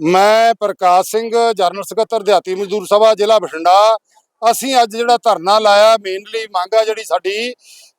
ਮੈਂ ਪ੍ਰਕਾਸ਼ ਸਿੰਘ, ਜਨਰਲ ਸਕੱਤਰ ਦਿਹਾਤੀ ਮਜ਼ਦੂਰ ਸਭਾ, ਜ਼ਿਲ੍ਹਾ ਬਠਿੰਡਾ। ਅਸੀਂ ਅੱਜ ਜਿਹੜਾ ਧਰਨਾ ਲਾਇਆ ਮੇਨਲੀ ਮੰਗ ਆ ਜਿਹੜੀ ਸਾਡੀ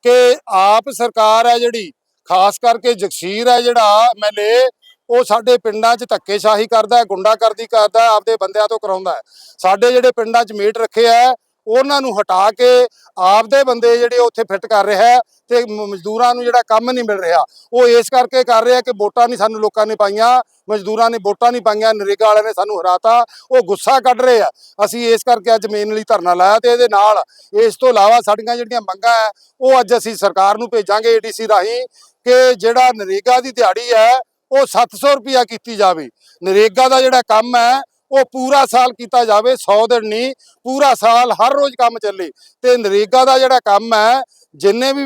ਕਿ ਆਪ ਸਰਕਾਰ ਹੈ ਜਿਹੜੀ, ਖਾਸ ਕਰਕੇ ਜਗਸੀਰ ਹੈ ਜਿਹੜਾ ਐਮਐਲਏ ਉਹ ਸਾਡੇ ਪਿੰਡਾਂ 'ਚ ਧੱਕੇਸ਼ਾਹੀ ਕਰਦਾ, ਗੁੰਡਾਗਰਦੀ ਕਰਦਾ, ਆਪਦੇ ਬੰਦਿਆਂ ਤੋਂ ਕਰਾਉਂਦਾ। ਸਾਡੇ ਜਿਹੜੇ ਪਿੰਡਾਂ 'ਚ ਮੇਟ ਰੱਖੇ ਆ ਉਹਨਾਂ ਨੂੰ ਹਟਾ ਕੇ ਆਪਦੇ ਬੰਦੇ ਜਿਹੜੇ ਉੱਥੇ ਫਿੱਟ ਕਰ ਰਿਹਾ ਹੈ ਤੇ ਮਜ਼ਦੂਰਾਂ ਨੂੰ ਜਿਹੜਾ ਕੰਮ ਨਹੀਂ ਮਿਲ ਰਿਹਾ, ਉਹ ਇਸ ਕਰਕੇ ਕਰ ਰਿਹਾ ਕਿ ਵੋਟਾਂ ਨਹੀਂ ਸਾਨੂੰ ਲੋਕਾਂ ਨੇ ਪਾਈਆਂ, ਮਜ਼ਦੂਰਾਂ ਨੇ ਵੋਟਾਂ ਨਹੀਂ ਪਾਈਆਂ, ਨਰੇਗਾ ਵਾਲਿਆਂ ਨੇ ਸਾਨੂੰ ਹਰਾਤਾ, ਉਹ ਗੁੱਸਾ ਕੱਢ ਰਹੇ ਆ। ਅਸੀਂ ਇਸ ਕਰਕੇ ਅੱਜ ਮੇਨ ਲਈ ਧਰਨਾ ਲਾਇਆ ਤੇ ਇਹਦੇ ਨਾਲ ਇਸ ਤੋਂ ਇਲਾਵਾ ਸਾਡੀਆਂ ਜਿਹੜੀਆਂ ਮੰਗਾਂ ਹੈ, ਉਹ ਅੱਜ ਅਸੀਂ ਸਰਕਾਰ ਨੂੰ ਭੇਜਾਂਗੇ ਏਡੀਸੀ ਰਾਹੀਂ ਕਿ ਜਿਹੜਾ ਨਰੇਗਾ ਦੀ ਦਿਹਾੜੀ ਹੈ, ਉਹ 700 ਰੁਪਿਆ ਕੀਤੀ ਜਾਵੇ। ਨਰੇਗਾ ਦਾ ਜਿਹੜਾ ਕੰਮ ਹੈ ਉਹ ਪੂਰਾ ਸਾਲ ਕੀਤਾ ਜਾਵੇ 100 ਦਿਨ ਨਹੀਂ, ਪੂਰਾ ਸਾਲ ਹਰ ਰੋਜ਼ ਕੰਮ ਚੱਲੇ। ਤੇ ਨਰੇਗਾ ਦਾ ਜਿਹੜਾ ਕੰਮ ਹੈ, ਜਿੰਨੇ ਵੀ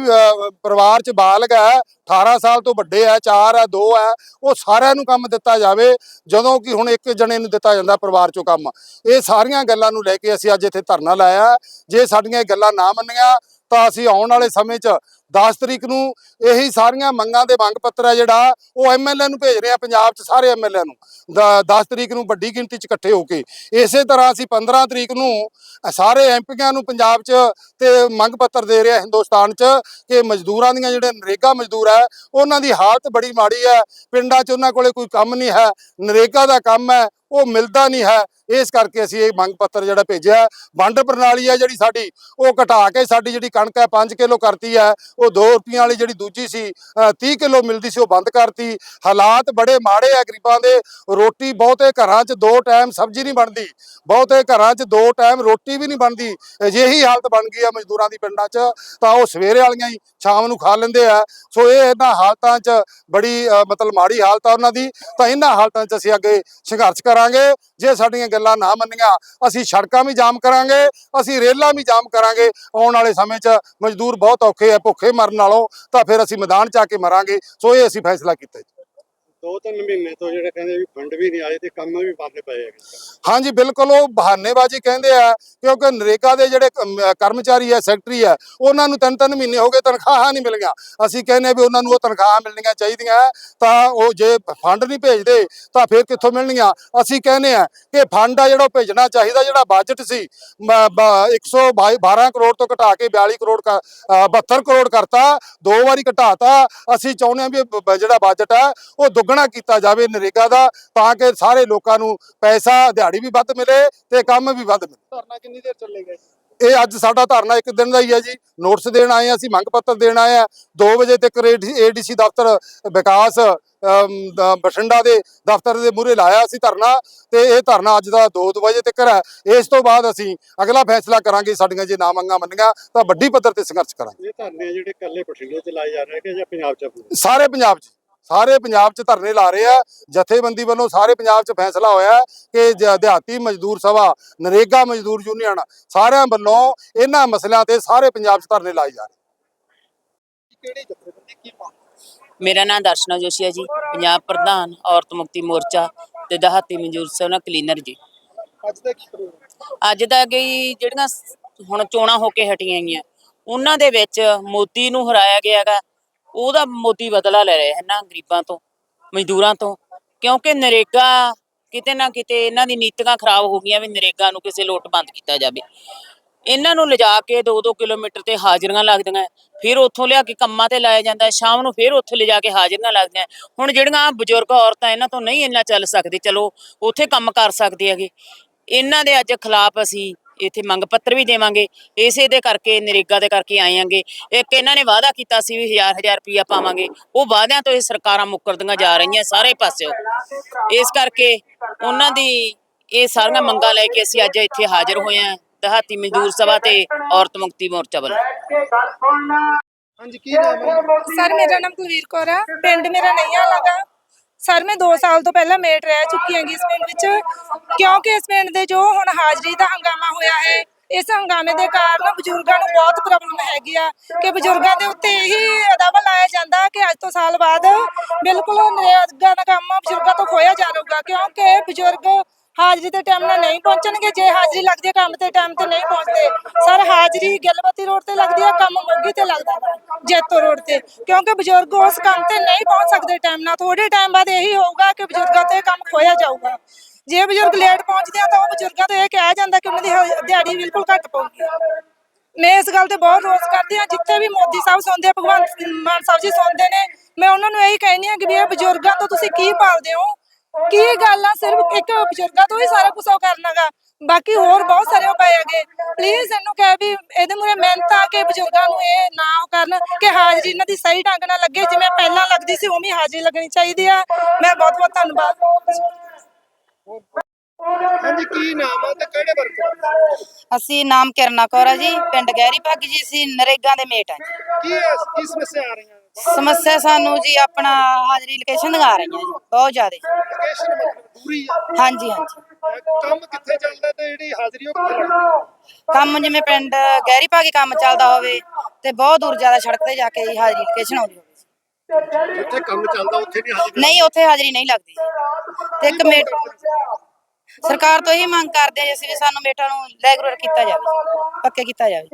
ਪਰਿਵਾਰ ਚ ਬਾਲਗ ਹੈ 18 ਸਾਲ ਤੋਂ ਵੱਡੇ ਹੈ 4 ਹੈ 2 ਹੈ, ਉਹ ਸਾਰਿਆਂ ਨੂੰ ਕੰਮ ਦਿੱਤਾ ਜਾਵੇ, ਜਦੋਂ ਕਿ ਹੁਣ ਇੱਕ ਜਣੇ ਨੂੰ ਦਿੱਤਾ ਜਾਂਦਾ ਪਰਿਵਾਰ ਚੋਂ ਕੰਮ। ਇਹ ਸਾਰੀਆਂ ਗੱਲਾਂ ਨੂੰ ਲੈ ਕੇ ਅਸੀਂ ਅੱਜ ਇੱਥੇ ਧਰਨਾ ਲਾਇਆ। ਜੇ ਸਾਡੀਆਂ ਇਹ ਗੱਲਾਂ ਨਾ ਮੰਨੀਆਂ ਤਾਂ ਅਸੀਂ ਆਉਣ ਵਾਲੇ ਸਮੇਂ 'ਚ 10 ਤਰੀਕ ਨੂੰ ਇਹੀ ਸਾਰੀਆਂ ਮੰਗਾਂ ਦੇ ਮੰਗ ਪੱਤਰ ਹੈ ਜਿਹੜਾ ਉਹ ਐਮਐਲਏ ਨੂੰ ਭੇਜ ਰਹੇ ਆ ਪੰਜਾਬ 'ਚ ਸਾਰੇ ਐਮਐਲਏ ਨੂੰ। 10 ਤਰੀਕ ਨੂੰ ਵੱਡੀ ਗਿਣਤੀ 'ਚ ਇਕੱਠੇ ਹੋ ਕੇ। ਇਸੇ ਤਰ੍ਹਾਂ ਅਸੀਂ 15 ਤਰੀਕ ਨੂੰ ਅ, ਸਾਰੇ ਐਮਪੀਆਂ ਨੂੰ ਪੰਜਾਬ 'ਚ ਤੇ ਮੰਗ ਪੱਤਰ ਦੇ ਰਹੇ ਰਿਹਾ ਹਿੰਦੁਸਤਾਨ 'ਚ ਕਿ ਮਜ਼ਦੂਰਾਂ ਦੀਆਂ ਜਿਹੜੇ ਨਰੇਗਾ ਮਜ਼ਦੂਰ ਹੈ ਉਹਨਾਂ ਦੀ ਹਾਲਤ ਬੜੀ ਮਾੜੀ ਹੈ ਪਿੰਡਾਂ 'ਚ ਉਹਨਾਂ ਕੋਲੇ ਕੋਈ ਕੰਮ ਨਹੀਂ ਹੈ। ਨਰੇਗਾ ਦਾ ਕੰਮ ਹੈ ਉਹ ਮਿਲਦਾ ਨਹੀਂ ਹੈ। ਇਸ ਕਰਕੇ ਅਸੀਂ ਇਹ ਮੰਗ ਪੱਤਰ ਜਿਹੜਾ ਭੇਜਿਆ ਵੰਡ ਪ੍ਰਣਾਲੀ ਹੈ ਜਿਹੜੀ ਸਾਡੀ ਉਹ ਘਟਾ ਕੇ ਸਾਡੀ ਜਿਹੜੀ ਕਣਕ ਹੈ 5 ਕਿਲੋ ਕਰਤੀ ਹੈ। ਉਹ 2 ਰੁਪਈਆਂ ਵਾਲੀ ਜਿਹੜੀ ਦੂਜੀ ਸੀ ਅ, 30 ਕਿਲੋ ਮਿਲਦੀ ਸੀ ਉਹ ਬੰਦ ਕਰਤੀ। ਹਾਲਾਤ ਬੜੇ ਮਾੜੇ ਆ ਗਰੀਬਾਂ ਦੇ। ਰੋਟੀ ਬਹੁਤੇ ਘਰਾਂ 'ਚ ਦੋ ਟਾਈਮ ਸਬਜ਼ੀ ਨਹੀਂ ਬਣਦੀ। ਬਹੁਤੇ ਘਰਾਂ 'ਚ ਦੋ ਟਾਈਮ ਰੋਟੀ ਵੀ ਨਹੀਂ ਬਣਦੀ। ਅਜਿਹੀ ਹਾਲਤ ਬਣ ਗਈ ਆ ਮਜ਼ਦੂਰਾਂ ਦੀ ਪਿੰਡਾਂ 'ਚ। ਤਾਂ ਉਹ ਸਵੇਰੇ ਵਾਲੀਆਂ ਹੀ ਸ਼ਾਮ ਨੂੰ ਖਾ ਲੈਂਦੇ ਆ। ਸੋ ਇਹ ਇਹਨਾਂ ਹਾਲਤਾਂ 'ਚ ਬੜੀ ਮਤਲਬ ਮਾੜੀ ਹਾਲਤ ਆ ਉਹਨਾਂ ਦੀ। ਤਾਂ ਇਹਨਾਂ ਹਾਲਤਾਂ 'ਚ ਅਸੀਂ ਅੱਗੇ ਸੰਘਰਸ਼ ਕਰਾਂਗੇ। ਜੇ ਸਾਡੀਆਂ ਗੱਲਾਂ ਨਾ ਮੰਨੀਆਂ, ਅਸੀਂ ਸੜਕਾਂ ਵੀ ਜਾਮ ਕਰਾਂਗੇ, ਅਸੀਂ ਰੇਲਾਂ ਵੀ ਜਾਮ ਕਰਾਂਗੇ। ਆਉਣ ਵਾਲੇ ਸਮੇਂ 'ਚ ਮਜ਼ਦੂਰ ਬਹੁਤ ਔਖੇ ਆ, ਭੁੱਖੇ ਮਰਨ ਨਾਲੋਂ, ਤਾਂ ਫਿਰ ਅਸੀਂ ਮੈਦਾਨ 'ਚ ਆ ਕੇ ਮਰਾਂਗੇ। ਸੋ ਇਹ ਅਸੀਂ ਫੈਸਲਾ ਕੀਤਾ ਦੋ ਤਿੰਨ ਮਹੀਨੇ ਤੋਂ ਜਿਹੜੇ ਕਹਿੰਦੇ ਵੀ ਫੰਡ ਵੀ ਨਹੀਂ ਆਏ ਤੇ ਕੰਮ ਵੀ ਬੰਦ ਪਏ ਹੈਗੇ ਹਾਂਜੀ, ਬਿਲਕੁਲ, ਉਹ ਬਹਾਨੇਬਾਜ਼ੀ ਕਹਿੰਦੇ ਆ, ਕਿਉਂਕਿ ਨਰੇਗਾ ਦੇ ਜਿਹੜੇ ਕਰਮਚਾਰੀ ਆ, ਸੈਕਟਰੀ ਆ, ਉਹਨਾਂ ਨੂੰ ਤਿੰਨ ਤਿੰਨ ਮਹੀਨੇ ਹੋ ਗਏ ਤਨਖਾਹਾਂ ਨਹੀਂ ਮਿਲੀਆਂ। ਅਸੀਂ ਕਹਿੰਦੇ ਵੀ ਉਹਨਾਂ ਨੂੰ ਉਹ ਤਨਖਾਹਾਂ ਮਿਲਣੀਆਂ ਚਾਹੀਦੀਆਂ, ਤਾਂ ਉਹ ਜੇ ਫੰਡ ਨਹੀਂ ਭੇਜਦੇ, ਤਾਂ ਫਿਰ ਕਿੱਥੋਂ ਮਿਲਣੀਆਂ? ਅਸੀਂ ਕਹਿੰਦੇ ਆ ਕਿ ਫੰਡ ਆ ਜਿਹੜਾ ਉਹ ਭੇਜਣਾ ਚਾਹੀਦਾ, ਜਿਹੜਾ ਬਜਟ ਸੀ, ਮ- ਬ- 112 ਕਰੋੜ ਤੋਂ ਘਟਾ ਕੇ 42 ਕਰੋੜ ਕਰ- ਅਹ 72 ਕਰੋੜ ਕਰਤਾ, ਦੋ ਵਾਰੀ ਘਟਾਤਾ। ਅਸੀਂ ਚਾਹੁੰਦੇ ਆ ਵੀ ਜਿਹੜਾ ਬਜਟ ਹੈ ਉਹ ਦੁੱਗਣਾ ਕੀਤਾ ਜਾਵੇ ਨਰੇਗਾ ਦਾ ਤਾਂ ਕਿ ਸਾਰੇ ਲੋਕਾਂ ਨੂੰ ਪੈਸਾ ਦਿਹਾੜੀ ਵੀ ਵੱਧ ਮਿਲੇ ਤੇ ਕੰਮ ਵੀ ਵੱਧ ਮਿਲੇ। ਧਰਨਾ ਕਿੰਨੀ ਦੇਰ ਚੱਲੇਗਾ ਇਹ ਅੱਜ ਸਾਡਾ ਧਰਨਾ ਇੱਕ ਦਿਨ ਦਾ ਹੀ ਹੈ ਜੀ। ਨੋਟਿਸ ਦੇਣ ਆਏ ਹਾਂ ਅਸੀਂ ਮੰਗ ਪੱਤਰ ਦੇਣ ਆਏ ਆ 2 ਵਜੇ ਤੱਕ ਏਡੀਸੀ ਦਫ਼ਤਰ ਵਿਕਾਸ ਬਠਿੰਡਾ ਦੇ ਦਫ਼ਤਰ ਦੇ ਮੂਹਰੇ ਲਾਇਆ ਸੀ ਧਰਨਾ ਤੇ ਇਹ ਧਰਨਾ ਅੱਜ ਦਾ 2 ਵਜੇ ਤੱਕ ਹੈ। ਇਸ ਤੋਂ ਬਾਅਦ ਅਸੀਂ ਅਗਲਾ ਫੈਸਲਾ ਕਰਾਂਗੇ ਸਾਡੀਆਂ ਜੇ ਨਾ ਮੰਗਾਂ ਮੰਨੀਆਂ ਤਾਂ ਵੱਡੀ ਪੱਧਰ ਤੇ ਸੰਘਰਸ਼ ਕਰਾਂਗੇ। ਇਹ ਧਰਨੇ ਜਿਹੜੇ ਕੱਲੇ ਬਠਿੰਡੇ ਚ ਲਾਏ ਜਾ ਰਹੇ ਕਿ ਜਾਂ ਪੰਜਾਬ ਚ? ਸਾਰੇ ਪੰਜਾਬ 'ਚ। ਸਾਰੇ ਪੰਜਾਬ 'ਚ ਧਰਨੇ ਲਾ ਰਹੇ ਆ। ਜਥੇਬੰਦੀ ਵੱਲੋਂ ਸਾਰੇ ਪੰਜਾਬ 'ਚ ਫੈਸਲਾ ਹੋਇਆ ਕਿ ਦਿਹਾਤੀ ਮਜ਼ਦੂਰ ਸਭਾ ਨਰੇਗਾ ਮਜ਼ਦੂਰ ਯੂਨੀਅਨ ਸਾਰਿਆਂ ਵੱਲੋਂ ਇਹਨਾਂ ਮਸਲਿਆਂ ਤੇ ਸਾਰੇ ਪੰਜਾਬ 'ਚ ਧਰਨੇ ਲਾਏ ਜਾ ਰਹੇ। ਕਿਹੜੀ ਜਥੇਬੰਦੀ ਕੀ ਮੰਗ ਮੇਰਾ ਨਾਮ ਦਰਸ਼ਨਾ ਜੋਸ਼ੀ ਹੈ ਜੀ ਪੰਜਾਬ ਪ੍ਰਧਾਨ ਔਰਤ ਮੁਕਤੀ ਮੋਰਚਾ ਤੇ ਦਹਾਤੀ ਮਨਜੂਰ ਸਭਨਾ ਕਲੀਨਰ ਜੀ। ਅੱਜ ਦਾ ਕੀ ਪ੍ਰੋਗਰਾਮ? ਅੱਜ ਦਾ ਗਈ ਜਿਹੜੀਆਂ ਹੁਣ ਚੋਣਾਂ ਹੋ ਕੇ ਹਟੀਆਂ ਗਈਆਂ ਉਹਨਾਂ ਦੇ ਵਿੱਚ ਮੋਦੀ ਨੂੰ ਹਰਾਇਆ ਗਿਆਗਾ ਉਹਦਾ ਮੋਦੀ ਬਦਲਾ ਲੈ ਰਿਹਾ ਹੈ ਨਾ ਗਰੀਬਾਂ ਤੋਂ, ਮਜ਼ਦੂਰਾਂ ਤੋਂ, ਕਿਉਂਕਿ ਨਰੇਗਾ ਕਿਤੇ ਨਾ ਕਿਤੇ ਇਹਨਾਂ ਦੀ ਨੀਤੀਆਂ ਖਰਾਬ ਹੋ ਗਈਆਂ ਵੀ ਨਰੇਗਾ ਨੂੰ ਕਿਸੇ ਲੋਟ ਬੰਦ ਕੀਤਾ ਜਾਵੇ। ਇਹਨਾਂ ਨੂੰ ਲਿਜਾ ਕੇ 2-2 ਕਿਲੋਮੀਟਰ ਤੇ ਹਾਜ਼ਰੀਆਂ ਲੱਗਦੀਆਂ ਫਿਰ ਉੱਥੋਂ ਲਿਆ ਕੇ ਕੰਮਾਂ ਤੇ ਲਾਇਆ ਜਾਂਦਾ ਸ਼ਾਮ ਨੂੰ ਫਿਰ ਉੱਥੇ ਲਿਜਾ ਕੇ ਹਾਜ਼ਰੀਆਂ ਲੱਗਦੀਆਂ ਹੁਣ ਜਿਹੜੀਆਂ ਬਜ਼ੁਰਗ ਔਰਤਾਂ ਇਹਨਾਂ ਤੋਂ ਨਹੀਂ ਇੰਨਾ ਚੱਲ ਸਕਦੀ, ਚਲੋ ਉੱਥੇ ਕੰਮ ਕਰ ਸਕਦੇ ਹੈਗੇ। ਇਹਨਾਂ ਦੇ ਅੱਜ ਖਿਲਾਫ ਅਸੀਂ ਇੱਥੇ ਮੰਗ ਪੱਤਰ ਵੀ ਦੇਵਾਂਗੇ। ਇਸੇ ਦੇ ਕਰਕੇ ਨਰੇਗਾ ਦੇ ਕਰਕੇ ਆਏ ਆਂਗੇ। ਇੱਕ ਇਹਨਾਂ ਨੇ ਵਾਅਦਾ ਕੀਤਾ ਸੀ ਵੀ ਹਜ਼ਾਰ ਹਜ਼ਾਰ ਰੁਪਇਆ ਪਾਵਾਂਗੇ। ਉਹ ਵਾਅਦਿਆਂ ਤੋਂ ਇਹ ਸਰਕਾਰਾਂ ਮੁੱਕਰਦੀਆਂ ਜਾ ਰਹੀਆਂ ਸਾਰੇ ਪਾਸਿਓਂ। ਇਸ ਕਰਕੇ ਉਹਨਾਂ ਦੀ ਇਹ ਸਾਰੀਆਂ ਮੰਗਾਂ ਲੈ ਕੇ ਅਸੀਂ ਅੱਜ ਇੱਥੇ ਹਾਜ਼ਰ ਹੋਏ ਹਾਂ ਦਹਾਤੀ ਮਜ਼ਦੂਰ ਸਭਾ ਤੇ ਔਰਤ ਮੁਕਤੀ ਮੋਰਚਾ ਵੱਲੋਂ। ਹਾਂਜੀ ਕੀ ਨਾਮ ਹੈ? ਸਰ ਮੇਰਾ ਨਾਮ ਕੁਲਵੀਰ ਕੌਰ ਹੈ ਪਿੰਡ ਮੇਰਾ ਨਈਆਂ ਲਗਾ ਸਰ, ਮੈਂ 2 ਸਾਲ ਤੋਂ ਪਹਿਲਾਂ ਮੇਟ ਰਹਿ ਚੁੱਕੀ ਹਾਂਗੀ ਇਸ ਪਿੰਡ ਵਿੱਚ, ਕਿਉਂਕਿ ਇਸ ਪਿੰਡ ਦੇ ਜੋ ਹੁਣ ਹਾਜ਼ਰੀ ਦਾ ਹੰਗਾਮਾ ਹੋਇਆ ਹੈ, ਇਸ ਹੰਗਾਮੇ ਦੇ ਕਾਰਨ ਬਜ਼ੁਰਗਾਂ ਨੂੰ ਬਹੁਤ ਪ੍ਰੋਬਲਮ ਹੈਗੀ ਆ ਕਿ ਬਜ਼ੁਰਗਾਂ ਦੇ ਉੱਤੇ ਇਹੀ ਦਾਅਵਾ ਲਾਇਆ ਜਾਂਦਾ ਕਿ ਅੱਜ ਤੋਂ ਸਾਲ ਬਾਅਦ ਬਿਲਕੁਲ ਨਰੇਗਾ ਦਾ ਕੰਮ ਬਜ਼ੁਰਗਾਂ ਤੋਂ ਖੋਇਆ ਜਾਊਗਾ ਕਿਉਂਕਿ ਬਜ਼ੁਰਗ ਹਾਜ਼ਰੀ ਤੇ ਟਾਈਮ ਨਾਲ ਨਹੀਂ ਪਹੁੰਚਣਗੇ। ਜੇ ਹਾਜ਼ਰੀ ਲੱਗਦੀ ਹੈ ਕੰਮ ਤੇ ਟਾਈਮ ਤੇ ਨਹੀਂ ਪਹੁੰਚਦੇ। ਸਰ, ਹਾਜ਼ਰੀ ਗਿਲਬਤੀ ਰੋਡ ਤੇ ਲੱਗਦੀ ਹੈ, ਕੰਮ ਮੋਗੀ ਤੇ ਲੱਗਦਾ ਜੈਤੋ ਰੋਡ ਤੇ। ਕਿਉਂਕਿ ਬਜ਼ੁਰਗ ਉਸ ਕੰਮ ਤੇ ਨਹੀਂ ਪਹੁੰਚ ਸਕਦੇ ਟਾਈਮ ਨਾਲ। ਥੋੜੇ ਟਾਈਮ ਬਾਅਦ ਇਹੀ ਹੋਊਗਾ ਕਿ ਬਜ਼ੁਰਗਾਂ ਤੋਂ ਕੰਮ ਖੋਇਆ ਜਾਊਗਾ। ਜੇ ਬਜ਼ੁਰਗ ਲੇਟ ਪਹੁੰਚਦੇ ਆ ਤਾਂ ਉਹ ਬਜ਼ੁਰਗਾਂ ਤੋਂ ਇਹ ਕਿਹਾ ਜਾਂਦਾ ਕਿ ਉਹਨਾਂ ਦੀ ਦਿਹਾੜੀ ਬਿਲਕੁਲ ਘੱਟ ਪਊਗੀ। ਮੈਂ ਇਸ ਗੱਲ ਤੇ ਬਹੁਤ ਰੋਸ ਕਰਦੀ ਹਾਂ। ਜਿੱਥੇ ਵੀ ਮੋਦੀ ਸਾਹਿਬ ਸੁਣਦੇ ਆ ਭਗਵੰਤ ਮਾਨ ਸਾਹਿਬ ਜੀ ਸੁਣਦੇ ਨੇ, ਮੈਂ ਉਹਨਾਂ ਨੂੰ ਇਹੀ ਕਹਿੰਦੀ ਹਾਂ ਕਿ ਵੀ ਇਹ ਬਜ਼ੁਰਗਾਂ ਤੋਂ ਤੁਸੀਂ ਕੀ ਪਾਲਦੇ ਹੋ? ਕੀ ਗੱਲ ਆ? ਸਿਰਫ ਇੱਕ ਬਜ਼ੁਰਗਾਂ ਤੋਂ ਹੀ ਸਾਰਾ ਕੁਝ ਉਹ ਕਰਨਾਗਾ ਬਾਕੀ ਹੋਰ ਬਹੁਤ ਸਾਰੇ ਉਪਾਅ ਹੈਗੇ। ਪਲੀਜ਼ ਇਹਨੂੰ ਕਹਿ ਵੀ ਇਹਦੇ ਮੂਰੇ ਮਿਹਨਤ ਆ ਕਿ ਬਜ਼ੁਰਗਾਂ ਨੂੰ ਇਹ ਨਾ ਉਹ ਕਰਨ ਕਿ ਹਾਜ਼ਰੀ ਇਹਨਾਂ ਦੀ ਸਹੀ ਢੰਗ ਨਾਲ ਲੱਗੇ। ਜਿਵੇਂ ਪਹਿਲਾਂ ਲੱਗਦੀ ਸੀ ਉਵੇਂ ਹਾਜ਼ਰੀ ਲੱਗਣੀ ਚਾਹੀਦੀ ਆ। ਮੈਂ ਬਹੁਤ ਬਹੁਤ ਧੰਨਵਾਦ। ਹਾਂਜੀ ਕੀ ਨਾਮ ਆ ਤੇ ਕਿਹੜੇ ਵਰਗ? ਅਸੀਂ ਨਾਮ ਕਿਰਨਾ ਕੌਰ ਆ ਜੀ। ਪਿੰਡ ਗਹਿਰੀ ਭਾਗੀ ਜੀ ਅਸੀਂ ਨਰੇਗਾ ਦੇ ਮੇਟ ਆ ਜੀ। ਕੀ ਕੀ ਸਮੱਸਿਆ ਆ ਰਹੀਆਂ ਸਮੱਸਿਆ ਸਾਨੂੰ ਜੀ ਆਪਣਾ ਹਾਜ਼ਰੀ ਲੋਕੇਸ਼ਨ ਦਿਖਾ ਰਹੀਆਂ ਜੀ ਬਹੁਤ ਜ਼ਿਆਦਾ। ਲੋਕੇਸ਼ਨ ਮਤਲਬ ਦੂਰੀ ਆ। ਹਾਂਜੀ ਹਾਂਜੀ। ਕੰਮ ਕਿੱਥੇ ਚੱਲਦਾ ਤੇ ਜਿਹੜੀ ਹਾਜ਼ਰੀ ਉਹ ਕਿੱਥੇ ਲੱਗਦੀ ਕੰਮ ਜਿਵੇਂ ਪਿੰਡ ਗਹਿਰੀ ਭਾਗੀ ਕੰਮ ਚੱਲਦਾ ਹੋਵੇ ਤੇ ਬਹੁਤ ਦੂਰ ਜ਼ਿਆਦਾ ਸੜਕ ਤੇ ਜਾ ਕੇ ਜੀ ਹਾਜ਼ਰੀ ਲੋਕੇਸ਼ਨ ਆਉਂਦੀ ਹੋਵੇ। ਜਿੱਥੇ ਕੰਮ ਚੱਲਦਾ ਉੱਥੇ ਨਹੀਂ ਹਾਜ਼ਰੀ ਨਹੀਂ ਉੱਥੇ ਹਾਜ਼ਰੀ ਨਹੀਂ ਲੱਗਦੀ ਜੀ। ਤੇ ਇੱਕ ਮੇਟ ਸਰਕਾਰ ਤੋਂ ਇਹੀ ਮੰਗ ਕਰਦੇ ਆ ਜੀ ਅਸੀਂ ਵੀ ਸਾਨੂੰ ਮੇਟਾਂ ਨੂੰ ਰੈਗੂਲਰ ਕੀਤਾ ਜਾਵੇ ਪੱਕੇ ਕੀਤਾ ਜਾਵੇ।